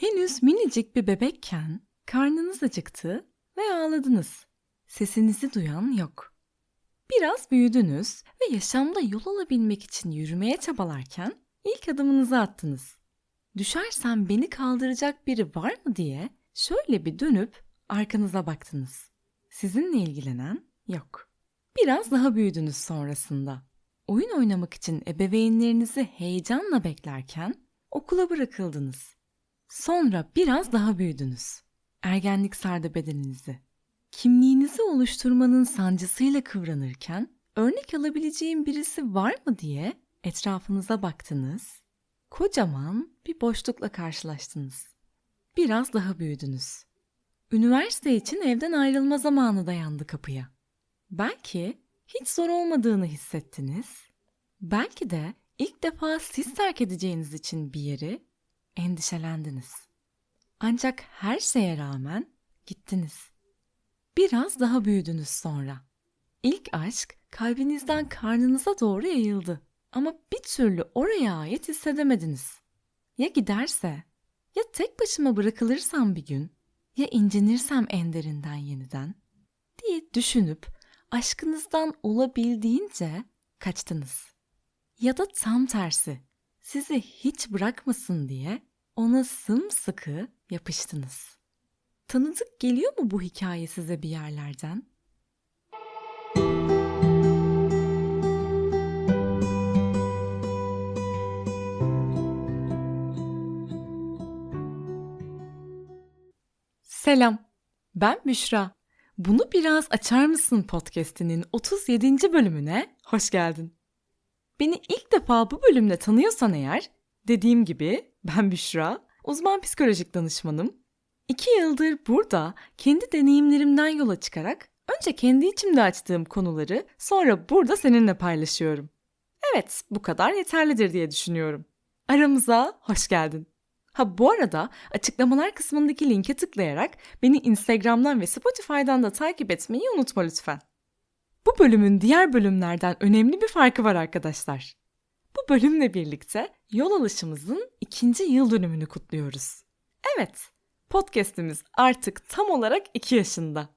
Henüz minicik bir bebekken karnınız acıktı ve ağladınız. Sesinizi duyan yok. Biraz büyüdünüz ve yaşamda yol alabilmek için yürümeye çabalarken ilk adımınızı attınız. Düşersem beni kaldıracak biri var mı diye şöyle bir dönüp arkanıza baktınız. Sizinle ilgilenen yok. Biraz daha büyüdünüz sonrasında. Oyun oynamak için ebeveynlerinizi heyecanla beklerken okula bırakıldınız. Sonra biraz daha büyüdünüz. Ergenlik sardı bedeninizi. Kimliğinizi oluşturmanın sancısıyla kıvranırken örnek alabileceğim birisi var mı diye etrafınıza baktınız. Kocaman bir boşlukla karşılaştınız. Biraz daha büyüdünüz. Üniversite için evden ayrılma zamanı dayandı kapıya. Belki hiç zor olmadığını hissettiniz. Belki de ilk defa siz terk edeceğiniz için bir yeri endişelendiniz. Ancak her şeye rağmen gittiniz. Biraz daha büyüdünüz sonra. İlk aşk kalbinizden karnınıza doğru yayıldı. Ama bir türlü oraya ait hissedemediniz. Ya giderse? Ya tek başıma bırakılırsam bir gün? Ya incinirsem en derinden yeniden? diye düşünüp aşkınızdan olabildiğince kaçtınız. Ya da tam tersi, sizi hiç bırakmasın diye ona sımsıkı yapıştınız. Tanıdık geliyor mu bu hikaye size bir yerlerden? Selam, ben Büşra. Bunu biraz açar mısın podcast'inin 37. bölümüne hoş geldin. Beni ilk defa bu bölümle tanıyorsan eğer, dediğim gibi ben Büşra, uzman psikolojik danışmanım. İki yıldır burada kendi deneyimlerimden yola çıkarak önce kendi içimde açtığım konuları sonra burada seninle paylaşıyorum. Evet, bu kadar yeterlidir diye düşünüyorum. Aramıza hoş geldin. Ha bu arada açıklamalar kısmındaki linke tıklayarak beni Instagram'dan ve Spotify'dan da takip etmeyi unutma lütfen. Bu bölümün diğer bölümlerden önemli bir farkı var arkadaşlar. Bu bölümle birlikte yol alışımızın ikinci yıl dönümünü kutluyoruz. Evet, podcast'imiz artık tam olarak 2 yaşında.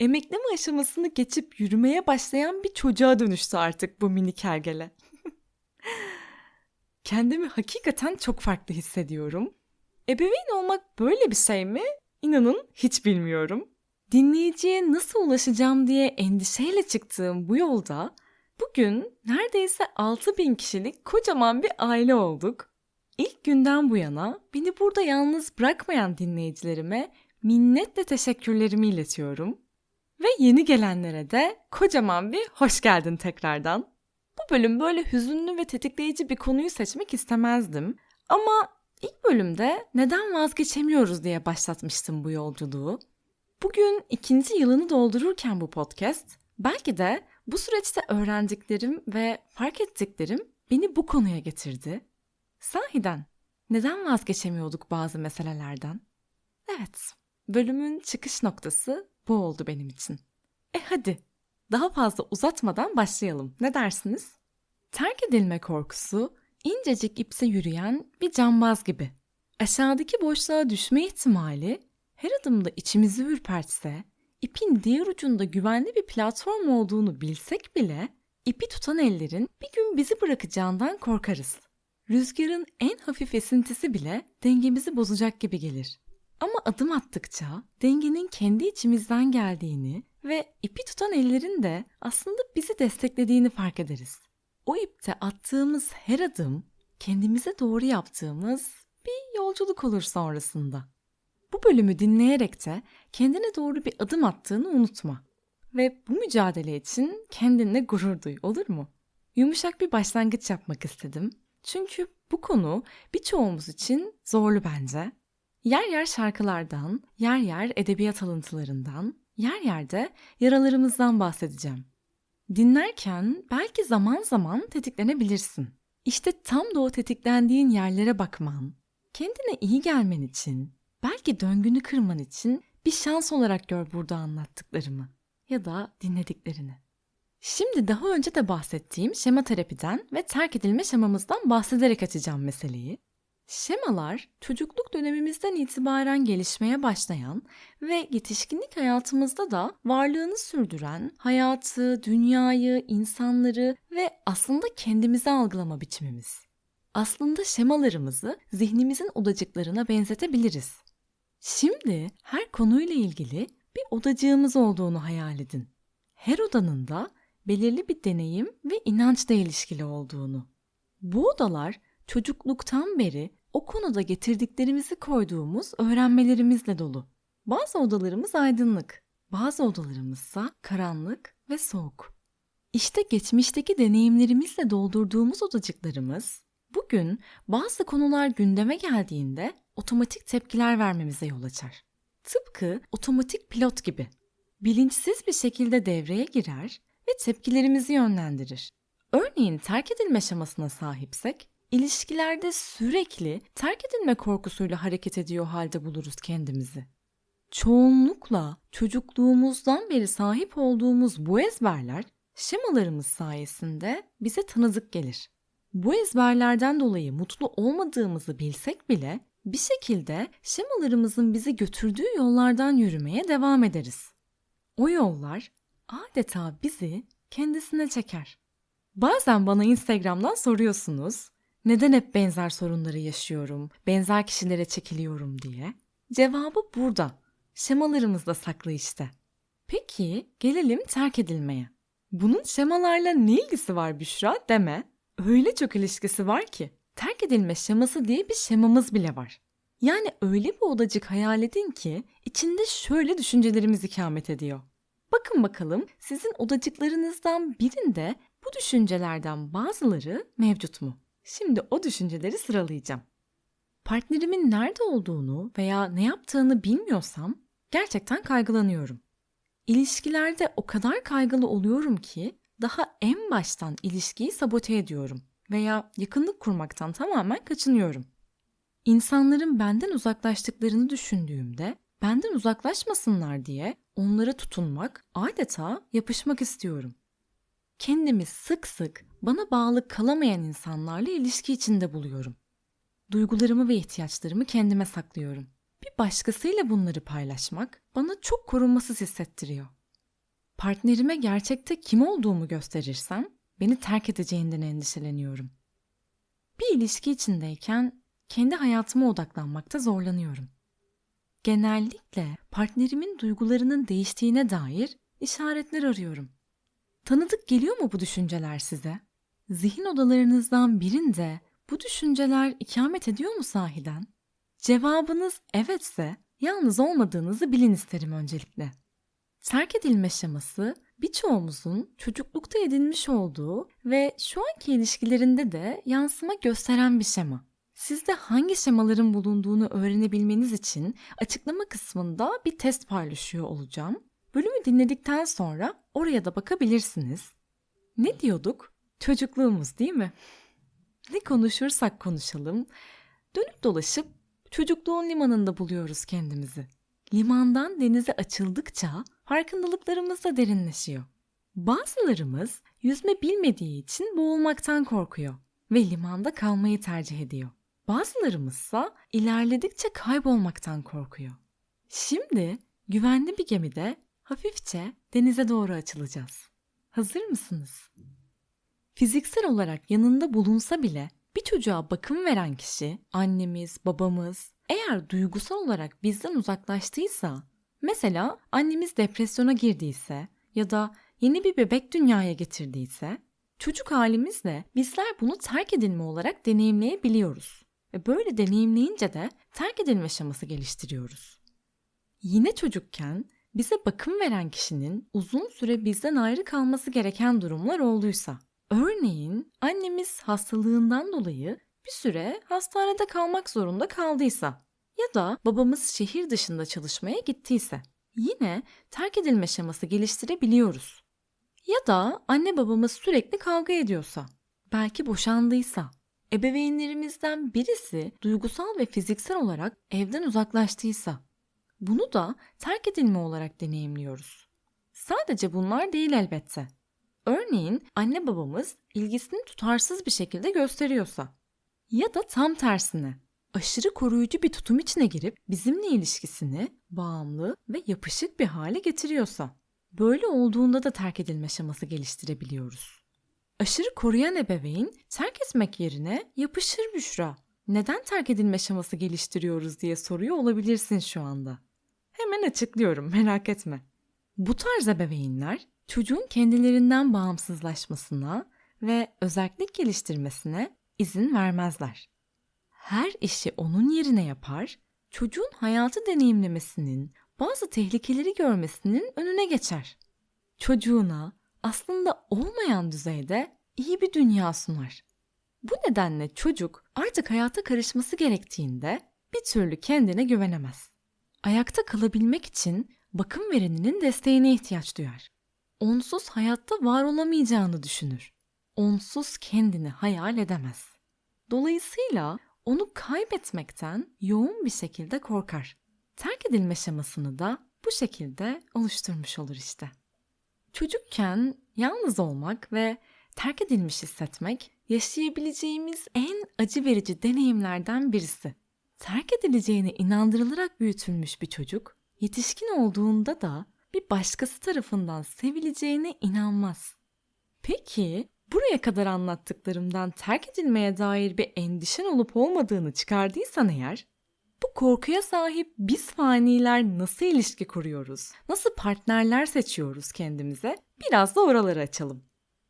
Emekleme aşamasını geçip yürümeye başlayan bir çocuğa dönüştü artık bu minik hergele. Kendimi hakikaten çok farklı hissediyorum. Ebeveyn olmak böyle bir şey mi? İnanın hiç bilmiyorum. Dinleyiciye nasıl ulaşacağım diye endişeyle çıktığım bu yolda bugün neredeyse 6000 kişilik kocaman bir aile olduk. İlk günden bu yana beni burada yalnız bırakmayan dinleyicilerime minnetle teşekkürlerimi iletiyorum. Ve yeni gelenlere de kocaman bir hoş geldin tekrardan. Bu bölüm böyle hüzünlü ve tetikleyici bir konuyu seçmek istemezdim. Ama ilk bölümde neden vazgeçemiyoruz diye başlatmıştım bu yolculuğu. Bugün ikinci yılını doldururken bu podcast, belki de bu süreçte öğrendiklerim ve fark ettiklerim beni bu konuya getirdi. Sahiden neden vazgeçemiyorduk bazı meselelerden? Evet, bölümün çıkış noktası bu oldu benim için. E hadi, daha fazla uzatmadan başlayalım. Ne dersiniz? Terk edilme korkusu incecik ipse yürüyen bir cambaz gibi. Aşağıdaki boşluğa düşme ihtimali her adımda içimizi ürpertse, ipin diğer ucunda güvenli bir platform olduğunu bilsek bile ipi tutan ellerin bir gün bizi bırakacağından korkarız. Rüzgarın en hafif esintisi bile dengemizi bozacak gibi gelir. Ama adım attıkça dengenin kendi içimizden geldiğini ve ipi tutan ellerin de aslında bizi desteklediğini fark ederiz. O ipte attığımız her adım kendimize doğru yaptığımız bir yolculuk olur sonrasında. Bu bölümü dinleyerek de kendine doğru bir adım attığını unutma. Ve bu mücadele için kendinle gurur duy olur mu? Yumuşak bir başlangıç yapmak istedim. Çünkü bu konu birçoğumuz için zorlu bence. Yer yer şarkılardan, yer yer edebiyat alıntılarından, yer yerde yaralarımızdan bahsedeceğim. Dinlerken belki zaman zaman tetiklenebilirsin. İşte tam da o tetiklendiğin yerlere bakman, kendine iyi gelmen için, belki döngünü kırman için bir şans olarak gör burada anlattıklarımı ya da dinlediklerini. Şimdi daha önce de bahsettiğim şema terapiden ve terk edilme şemamızdan bahsederek açacağım meseleyi. Şemalar çocukluk dönemimizden itibaren gelişmeye başlayan ve yetişkinlik hayatımızda da varlığını sürdüren hayatı, dünyayı, insanları ve aslında kendimizi algılama biçimimiz. Aslında şemalarımızı zihnimizin odacıklarına benzetebiliriz. Şimdi her konuyla ilgili bir odacığımız olduğunu hayal edin. Her odanın da belirli bir deneyim ve inançla ilişkili olduğunu. Bu odalar çocukluktan beri o konuda getirdiklerimizi koyduğumuz öğrenmelerimizle dolu. Bazı odalarımız aydınlık, bazı odalarımızsa karanlık ve soğuk. İşte geçmişteki deneyimlerimizle doldurduğumuz odacıklarımız bugün bazı konular gündeme geldiğinde otomatik tepkiler vermemize yol açar. Tıpkı otomatik pilot gibi. Bilinçsiz bir şekilde devreye girer ve tepkilerimizi yönlendirir. Örneğin terk edilme şemasına sahipsek, ilişkilerde sürekli terk edilme korkusuyla hareket ediyor halde buluruz kendimizi. Çoğunlukla çocukluğumuzdan beri sahip olduğumuz bu ezberler şemalarımız sayesinde bize tanıdık gelir. Bu ezberlerden dolayı mutlu olmadığımızı bilsek bile bir şekilde şemalarımızın bizi götürdüğü yollardan yürümeye devam ederiz. O yollar adeta bizi kendisine çeker. Bazen bana Instagram'dan soruyorsunuz. Neden hep benzer sorunları yaşıyorum, benzer kişilere çekiliyorum diye. Cevabı burada. Şemalarımızda saklı işte. Peki gelelim terk edilmeye. Bunun şemalarla ne ilgisi var Büşra deme. Öyle çok ilişkisi var ki. Terk edilme şeması diye bir şemamız bile var. Yani öyle bir odacık hayal edin ki içinde şöyle düşüncelerimiz ikamet ediyor. Bakın bakalım sizin odacıklarınızdan birinde bu düşüncelerden bazıları mevcut mu? Şimdi o düşünceleri sıralayacağım. Partnerimin nerede olduğunu veya ne yaptığını bilmiyorsam gerçekten kaygılanıyorum. İlişkilerde o kadar kaygılı oluyorum ki daha en baştan ilişkiyi sabote ediyorum veya yakınlık kurmaktan tamamen kaçınıyorum. İnsanların benden uzaklaştıklarını düşündüğümde benden uzaklaşmasınlar diye onlara tutunmak, adeta yapışmak istiyorum. Kendimi sık sık bana bağlı kalamayan insanlarla ilişki içinde buluyorum. Duygularımı ve ihtiyaçlarımı kendime saklıyorum. Bir başkasıyla bunları paylaşmak bana çok korunmasız hissettiriyor. Partnerime gerçekte kim olduğumu gösterirsem beni terk edeceğinden endişeleniyorum. Bir ilişki içindeyken kendi hayatıma odaklanmakta zorlanıyorum. Genellikle partnerimin duygularının değiştiğine dair işaretler arıyorum. Tanıdık geliyor mu bu düşünceler size? Zihin odalarınızdan birinde bu düşünceler ikamet ediyor mu sahiden? Cevabınız evetse yalnız olmadığınızı bilin isterim öncelikle. Terk edilme şeması birçoğumuzun çocuklukta edinmiş olduğu ve şu anki ilişkilerinde de yansıma gösteren bir şema. Sizde hangi şemaların bulunduğunu öğrenebilmeniz için açıklama kısmında bir test paylaşıyor olacağım. Bölümü dinledikten sonra oraya da bakabilirsiniz. Ne diyorduk? Çocukluğumuz değil mi? Ne konuşursak konuşalım, dönüp dolaşıp çocukluğun limanında buluyoruz kendimizi. Limandan denize açıldıkça farkındalıklarımız da derinleşiyor. Bazılarımız yüzme bilmediği için boğulmaktan korkuyor ve limanda kalmayı tercih ediyor. Bazılarımızsa ilerledikçe kaybolmaktan korkuyor. Şimdi güvenli bir gemide hafifçe denize doğru açılacağız. Hazır mısınız? Fiziksel olarak yanında bulunsa bile bir çocuğa bakım veren kişi, annemiz, babamız, eğer duygusal olarak bizden uzaklaştıysa, mesela annemiz depresyona girdiyse ya da yeni bir bebek dünyaya getirdiyse, çocuk halimizle bizler bunu terk edilme olarak deneyimleyebiliyoruz. Ve böyle deneyimleyince de terk edilme şeması geliştiriyoruz. Yine çocukken bize bakım veren kişinin uzun süre bizden ayrı kalması gereken durumlar olduysa, örneğin annemiz hastalığından dolayı bir süre hastanede kalmak zorunda kaldıysa ya da babamız şehir dışında çalışmaya gittiyse yine terk edilme şeması geliştirebiliyoruz. Ya da anne babamız sürekli kavga ediyorsa, belki boşandıysa, ebeveynlerimizden birisi duygusal ve fiziksel olarak evden uzaklaştıysa bunu da terk edilme olarak deneyimliyoruz. Sadece bunlar değil elbette. Örneğin anne babamız ilgisini tutarsız bir şekilde gösteriyorsa ya da tam tersine aşırı koruyucu bir tutum içine girip bizimle ilişkisini bağımlı ve yapışık bir hale getiriyorsa, böyle olduğunda da terk edilme şeması geliştirebiliyoruz. Aşırı koruyan ebeveyn terk etmek yerine yapışır Büşra. Neden terk edilme şeması geliştiriyoruz diye soruyor olabilirsin şu anda. Hemen açıklıyorum merak etme. Bu tarz ebeveynler çocuğun kendilerinden bağımsızlaşmasına ve özellik geliştirmesine izin vermezler. Her işi onun yerine yapar, çocuğun hayatı deneyimlemesinin, bazı tehlikeleri görmesinin önüne geçer. Çocuğuna aslında olmayan düzeyde iyi bir dünya sunar. Bu nedenle çocuk artık hayata karışması gerektiğinde bir türlü kendine güvenemez. Ayakta kalabilmek için bakım vereninin desteğine ihtiyaç duyar. Onsuz hayatta var olamayacağını düşünür. Onsuz kendini hayal edemez. Dolayısıyla onu kaybetmekten yoğun bir şekilde korkar. Terk edilme şemasını da bu şekilde oluşturmuş olur işte. Çocukken yalnız olmak ve terk edilmiş hissetmek yaşayabileceğimiz en acı verici deneyimlerden birisi. Terk edileceğine inandırılarak büyütülmüş bir çocuk, yetişkin olduğunda da bir başkası tarafından sevileceğine inanmaz. Peki buraya kadar anlattıklarımdan terk edilmeye dair bir endişen olup olmadığını çıkardıysan eğer, bu korkuya sahip biz faniler nasıl ilişki kuruyoruz? Nasıl partnerler seçiyoruz kendimize? Biraz da oraları açalım.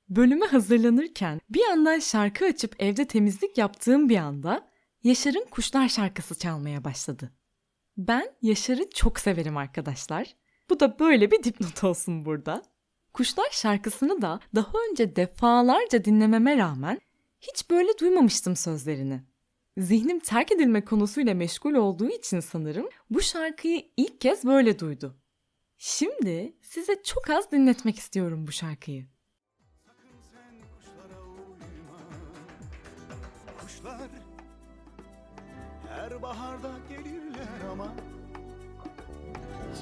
Bölüme hazırlanırken bir yandan şarkı açıp evde temizlik yaptığım bir anda Yaşar'ın Kuşlar şarkısı çalmaya başladı. Ben Yaşar'ı çok severim arkadaşlar. Bu da böyle bir dipnot olsun burada. Kuşlar şarkısını da daha önce defalarca dinlememe rağmen hiç böyle duymamıştım sözlerini. Zihnim terk edilme konusuyla meşgul olduğu için sanırım bu şarkıyı ilk kez böyle duydu. Şimdi size çok az dinletmek istiyorum bu şarkıyı. Kuşlar her baharda gelirler ama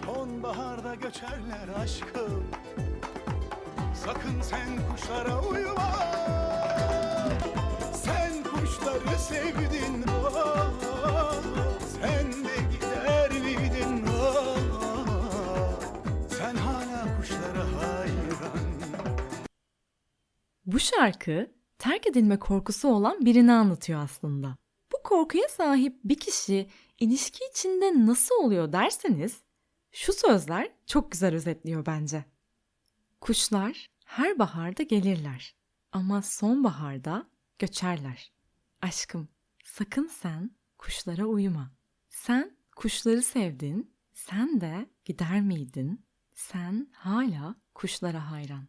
Sonbaharda göçerler aşkım Sakın sen kuşlara uyma Sen kuşları sevdin oh, Sen de gider miydin oh, Sen hala kuşlara hayran Bu şarkı terk edilme korkusu olan birini anlatıyor aslında. Bu korkuya sahip bir kişi ilişki içinde nasıl oluyor derseniz şu sözler çok güzel özetliyor bence. Kuşlar her baharda gelirler ama sonbaharda göçerler. Aşkım sakın sen kuşlara uyuma. Sen kuşları sevdin, sen de gider miydin? Sen hala kuşlara hayran.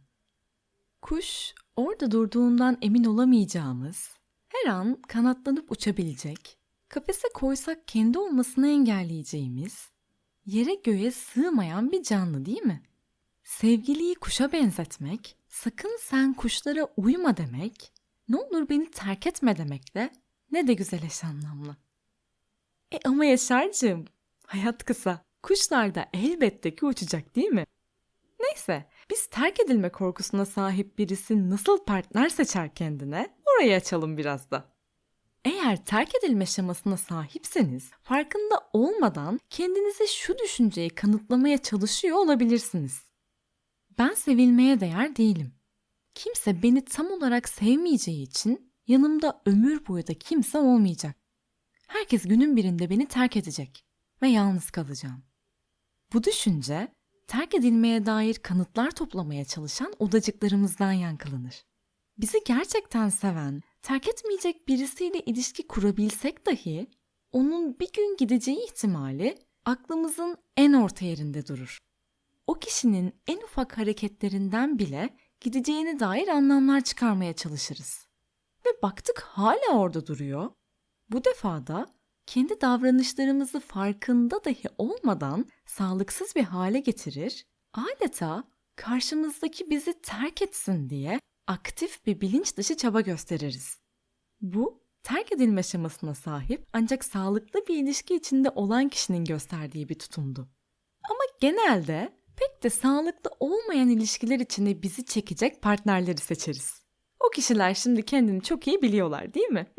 Kuş orada durduğundan emin olamayacağımız, her an kanatlanıp uçabilecek, kafese koysak kendi olmasını engelleyeceğimiz, yere göğe sığmayan bir canlı değil mi? Sevgiliyi kuşa benzetmek, sakın sen kuşlara uyma demek, ne olur beni terk etme demekle ne de güzel eş anlamlı. E ama Yaşar'cığım, hayat kısa. Kuşlar da elbette ki uçacak değil mi? Neyse, biz terk edilme korkusuna sahip birisi nasıl partner seçer kendine orayı açalım biraz da. Eğer terk edilme şemasına sahipseniz farkında olmadan kendinize şu düşünceyi kanıtlamaya çalışıyor olabilirsiniz. Ben sevilmeye değer değilim. Kimse beni tam olarak sevmeyeceği için yanımda ömür boyu da kimse olmayacak. Herkes günün birinde beni terk edecek ve yalnız kalacağım. Bu düşünce terk edilmeye dair kanıtlar toplamaya çalışan odacıklarımızdan yankılanır. Bizi gerçekten seven, terk etmeyecek birisiyle ilişki kurabilsek dahi onun bir gün gideceği ihtimali aklımızın en orta yerinde durur. O kişinin en ufak hareketlerinden bile gideceğine dair anlamlar çıkarmaya çalışırız. Ve baktık hala orada duruyor. Bu defa da kendi davranışlarımızı farkında dahi olmadan sağlıksız bir hale getirir, adeta karşımızdaki bizi terk etsin diye aktif bir bilinç dışı çaba gösteririz. Bu terk edilme şemasına sahip ancak sağlıklı bir ilişki içinde olan kişinin gösterdiği bir tutumdu. Ama genelde pek de sağlıklı olmayan ilişkiler içinde bizi çekecek partnerleri seçeriz. O kişiler şimdi kendini çok iyi biliyorlar değil mi?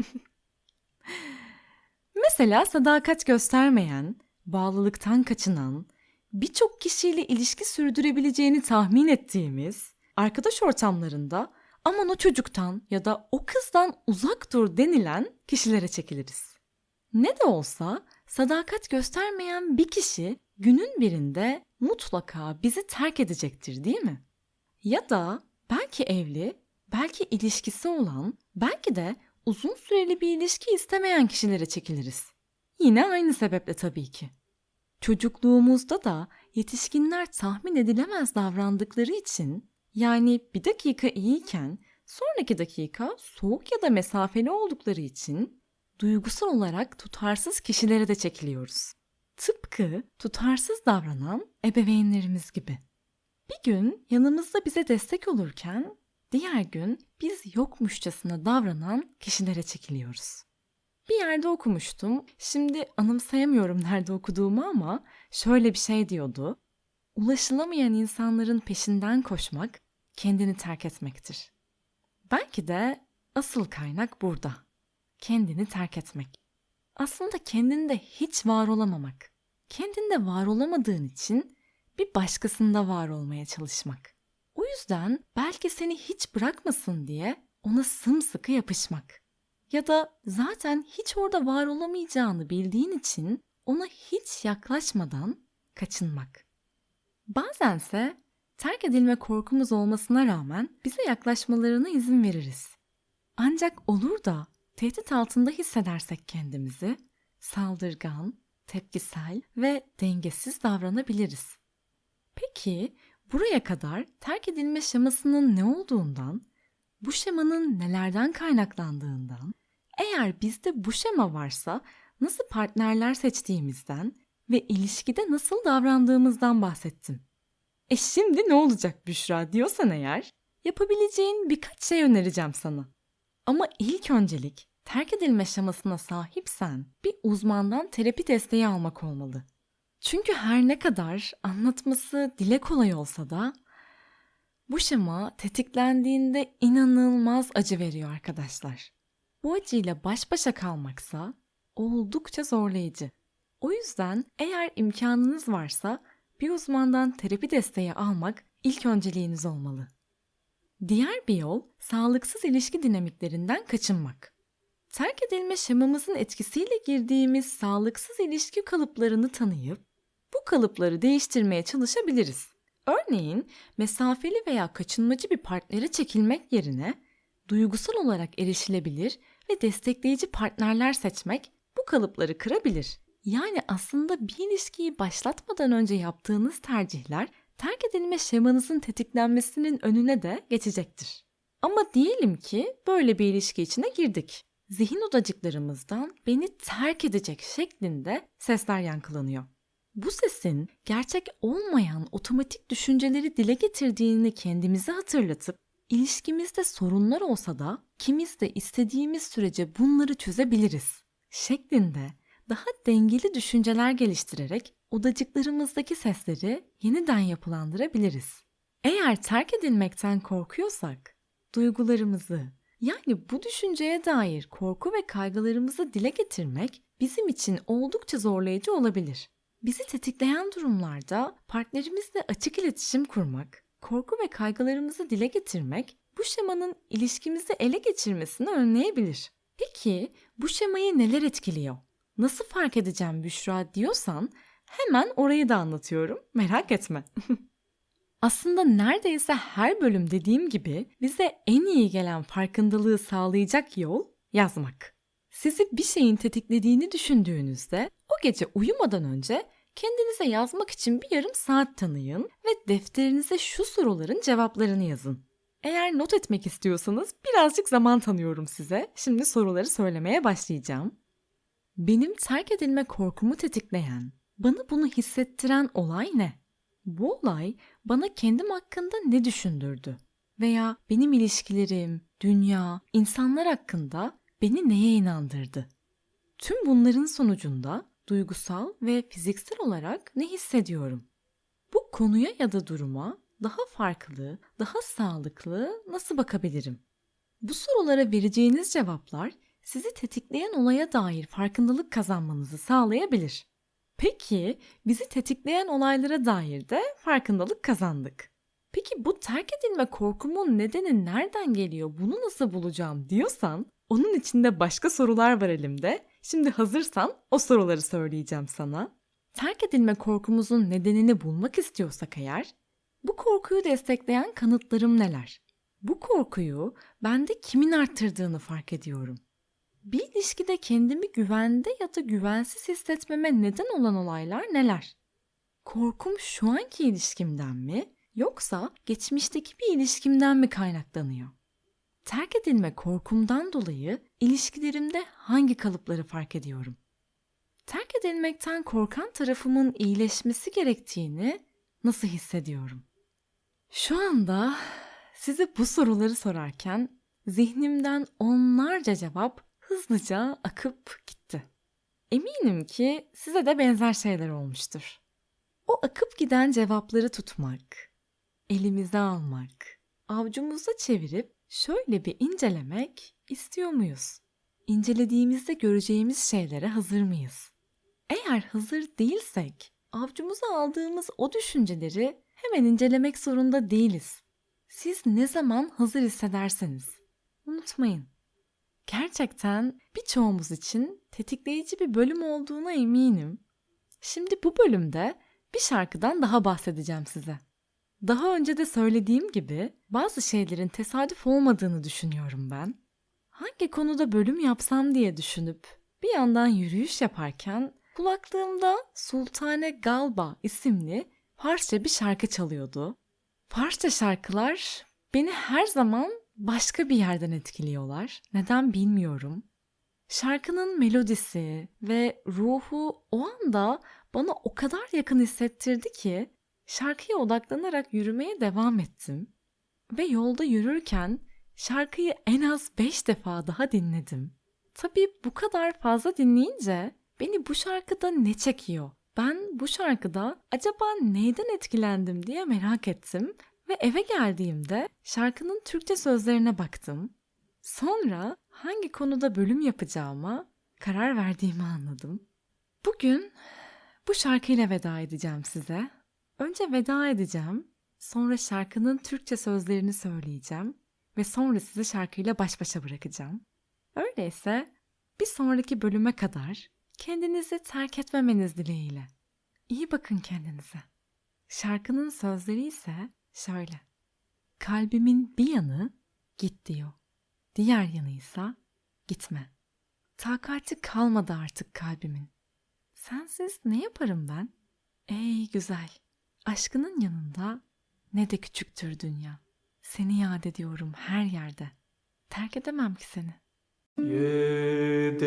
Mesela sadakat göstermeyen, bağlılıktan kaçınan, birçok kişiyle ilişki sürdürebileceğini tahmin ettiğimiz, arkadaş ortamlarında aman o çocuktan ya da o kızdan uzak dur denilen kişilere çekiliriz. Ne de olsa sadakat göstermeyen bir kişi günün birinde mutlaka bizi terk edecektir değil mi? Ya da belki evli, belki ilişkisi olan, belki de uzun süreli bir ilişki istemeyen kişilere çekiliriz. Yine aynı sebeple tabii ki. Çocukluğumuzda da yetişkinler tahmin edilemez davrandıkları için yani bir dakika iyiyken sonraki dakika soğuk ya da mesafeli oldukları için duygusal olarak tutarsız kişilere de çekiliyoruz. Tıpkı tutarsız davranan ebeveynlerimiz gibi. Bir gün yanımızda bize destek olurken diğer gün biz yokmuşçasına davranan kişilere çekiliyoruz. Bir yerde okumuştum. Şimdi anımsayamıyorum nerede okuduğumu ama şöyle bir şey diyordu. Ulaşılamayan insanların peşinden koşmak kendini terk etmektir. Belki de asıl kaynak burada. Kendini terk etmek. Aslında kendinde hiç var olamamak. Kendinde var olamadığın için bir başkasında var olmaya çalışmak. O yüzden belki seni hiç bırakmasın diye ona sımsıkı yapışmak. Ya da zaten hiç orada var olamayacağını bildiğin için ona hiç yaklaşmadan kaçınmak. Bazense terk edilme korkumuz olmasına rağmen bize yaklaşmalarına izin veririz. Ancak olur da tehdit altında hissedersek kendimizi saldırgan, tepkisel ve dengesiz davranabiliriz. Peki buraya kadar terk edilme şemasının ne olduğundan, bu şemanın nelerden kaynaklandığından, eğer bizde bu şema varsa nasıl partnerler seçtiğimizden ve ilişkide nasıl davrandığımızdan bahsettim. E şimdi ne olacak Büşra diyorsan eğer, yapabileceğin birkaç şey önereceğim sana. Ama ilk öncelik terk edilme şemasına sahipsen bir uzmandan terapi desteği almak olmalı. Çünkü her ne kadar anlatması dile kolay olsa da bu şema tetiklendiğinde inanılmaz acı veriyor arkadaşlar. Bu acıyla baş başa kalmaksa oldukça zorlayıcı. O yüzden eğer imkanınız varsa bir uzmandan terapi desteği almak ilk önceliğiniz olmalı. Diğer bir yol sağlıksız ilişki dinamiklerinden kaçınmak. Terk edilme şemamızın etkisiyle girdiğimiz sağlıksız ilişki kalıplarını tanıyıp bu kalıpları değiştirmeye çalışabiliriz. Örneğin mesafeli veya kaçınmacı bir partnere çekilmek yerine duygusal olarak erişilebilir ve destekleyici partnerler seçmek bu kalıpları kırabilir. Yani aslında bir ilişkiyi başlatmadan önce yaptığınız tercihler terk edilme şemanızın tetiklenmesinin önüne de geçecektir. Ama diyelim ki böyle bir ilişki içine girdik. Zihin odacıklarımızdan beni terk edecek şeklinde sesler yankılanıyor. Bu sesin gerçek olmayan otomatik düşünceleri dile getirdiğini kendimize hatırlatıp ilişkimizde sorunlar olsa da ikimiz de istediğimiz sürece bunları çözebiliriz şeklinde daha dengeli düşünceler geliştirerek odacıklarımızdaki sesleri yeniden yapılandırabiliriz. Eğer terk edilmekten korkuyorsak duygularımızı yani bu düşünceye dair korku ve kaygılarımızı dile getirmek bizim için oldukça zorlayıcı olabilir. Bizi tetikleyen durumlarda partnerimizle açık iletişim kurmak, korku ve kaygılarımızı dile getirmek bu şemanın ilişkimizi ele geçirmesini önleyebilir. Peki bu şemayı neler etkiliyor? Nasıl fark edeceğim Büşra diyorsan hemen orayı da anlatıyorum. Merak etme. Aslında neredeyse her bölüm dediğim gibi bize en iyi gelen farkındalığı sağlayacak yol yazmak. Sizi bir şeyin tetiklediğini düşündüğünüzde o gece uyumadan önce kendinize yazmak için bir yarım saat tanıyın ve defterinize şu soruların cevaplarını yazın. Eğer not etmek istiyorsanız birazcık zaman tanıyorum size. Şimdi soruları söylemeye başlayacağım. Benim terk edilme korkumu tetikleyen, bana bunu hissettiren olay ne? Bu olay bana kendim hakkında ne düşündürdü? Veya benim ilişkilerim, dünya, insanlar hakkında beni neye inandırdı? Tüm bunların sonucunda duygusal ve fiziksel olarak ne hissediyorum? Bu konuya ya da duruma daha farklı, daha sağlıklı nasıl bakabilirim? Bu sorulara vereceğiniz cevaplar sizi tetikleyen olaya dair farkındalık kazanmanızı sağlayabilir. Peki bizi tetikleyen olaylara dair de farkındalık kazandık. Peki bu terk edilme korkumun nedeni nereden geliyor? Bunu nasıl bulacağım diyorsan onun içinde başka sorular var elimde. Şimdi hazırsan o soruları söyleyeceğim sana. Terk edilme korkumuzun nedenini bulmak istiyorsak eğer, bu korkuyu destekleyen kanıtlarım neler? Bu korkuyu bende kimin arttırdığını fark ediyorum. Bir ilişkide kendimi güvende ya da güvensiz hissetmeme neden olan olaylar neler? Korkum şu anki ilişkimden mi yoksa geçmişteki bir ilişkimden mi kaynaklanıyor? Terk edilme korkumdan dolayı ilişkilerimde hangi kalıpları fark ediyorum? Terk edilmekten korkan tarafımın iyileşmesi gerektiğini nasıl hissediyorum? Şu anda size bu soruları sorarken zihnimden onlarca cevap hızlıca akıp gitti. Eminim ki size de benzer şeyler olmuştur. O akıp giden cevapları tutmak, elimize almak, avcumuza çevirip şöyle bir incelemek istiyor muyuz? İncelediğimizde göreceğimiz şeylere hazır mıyız? Eğer hazır değilsek, avcumuza aldığımız o düşünceleri hemen incelemek zorunda değiliz. Siz ne zaman hazır hissederseniz. Unutmayın. Gerçekten birçoğumuz için tetikleyici bir bölüm olduğuna eminim. Şimdi bu bölümde bir şarkıdan daha bahsedeceğim size. Daha önce de söylediğim gibi bazı şeylerin tesadüf olmadığını düşünüyorum ben. Hangi konuda bölüm yapsam diye düşünüp bir yandan yürüyüş yaparken kulaklığımda Sultane Galba isimli Farsça bir şarkı çalıyordu. Farsça şarkılar beni her zaman başka bir yerden etkiliyorlar. Neden bilmiyorum. Şarkının melodisi ve ruhu o anda bana o kadar yakın hissettirdi ki şarkıya odaklanarak yürümeye devam ettim. Ve yolda yürürken şarkıyı en az 5 defa daha dinledim. Tabii bu kadar fazla dinleyince beni bu şarkıda ne çekiyor? Ben bu şarkıda acaba neyden etkilendim diye merak ettim ve eve geldiğimde şarkının Türkçe sözlerine baktım. Sonra hangi konuda bölüm yapacağıma karar verdiğimi anladım. Bugün bu şarkıyla veda edeceğim size. Önce veda edeceğim, sonra şarkının Türkçe sözlerini söyleyeceğim ve sonra sizi şarkıyla baş başa bırakacağım. Öyleyse bir sonraki bölüme kadar kendinizi terk etmemeniz dileğiyle. İyi bakın kendinize. Şarkının sözleri ise Şöyle. Kalbimin bir yanı git diyor. Diğer yanıysa gitme. Takati kalmadı artık kalbimin. Sensiz ne yaparım ben? Ey güzel. Aşkının yanında ne de küçüktür dünya. Seni yad ediyorum her yerde. Terk edemem ki seni. Yedel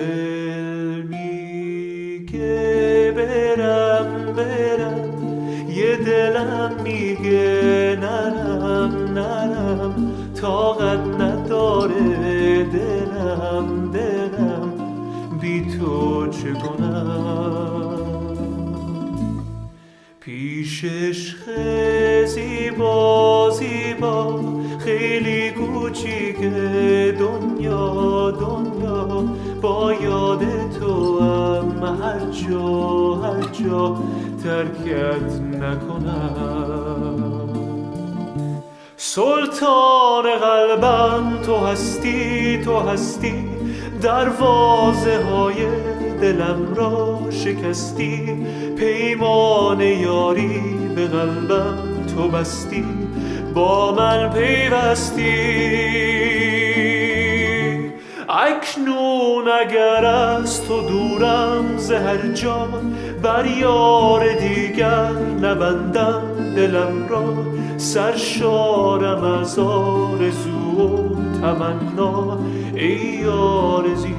mi keberem berem دلم میگه نرم نرم. طاقت نداره دلم دلم. بی تو چه کنم پیشش زیبا زیبا. خیلی کوچیکه دنیا دنیا. با یاد تو هم هر جا هر جا. ترکت نکنم. سلطان قلبم تو هستی تو هستی. دروازه های دلم را شکستی. پیمان یاری به قلبم تو بستی. با من پیوستی. اکنون اگر از تو دورم ز هر جا بر یار دیگر نبندم دلم را. سرشارم از آرزو و تمنا ای آرزی